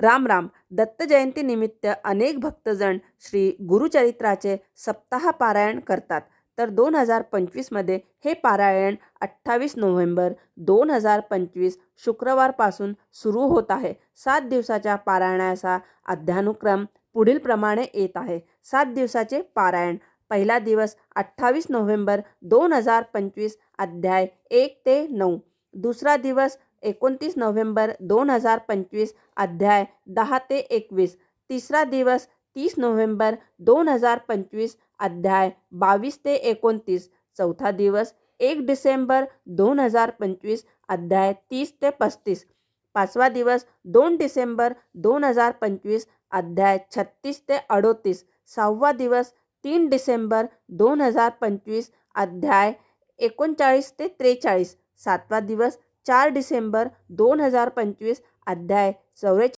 राम राम. दत्त जयंतीनिमित्त अनेक भक्तजण श्री गुरुचरित्राचे सप्ताह पारायण करतात. तर दोन हजार पंचवीसमध्ये हे पारायण अठ्ठावीस नोव्हेंबर दोन हजार पंचवीस शुक्रवारपासून सुरू होत आहे. सात दिवसाच्या पारायणाचा अध्यानुक्रम पुढीलप्रमाणे येत आहे. सात दिवसाचे पारायण. पहिला दिवस अठ्ठावीस नोव्हेंबर दोन हजार पंचवीस अध्याय एक ते नऊ. दुसरा दिवस एकोणतीस नोव्हेंबर दोन हजार पंचवीस अध्याय दहा ते एकवीस. तिसरा दिवस तीस नोव्हेंबर दोन हजार पंचवीस अध्याय बावीस ते एकोणतीस. चौथा दिवस एक डिसेंबर दोन हजार पंचवीस अध्याय तीस ते पस्तीस. पाचवा दिवस दोन डिसेंबर दोन हजार पंचवीस अध्याय छत्तीस ते अडोतीस. सहावा दिवस तीन डिसेंबर दोन हजार पंचवीस अध्याय एकोणचाळीस ते त्रेचाळीस. सातवा दिवस चार डिसेंबर दोन हजार पंचवीस अध्याय चौरे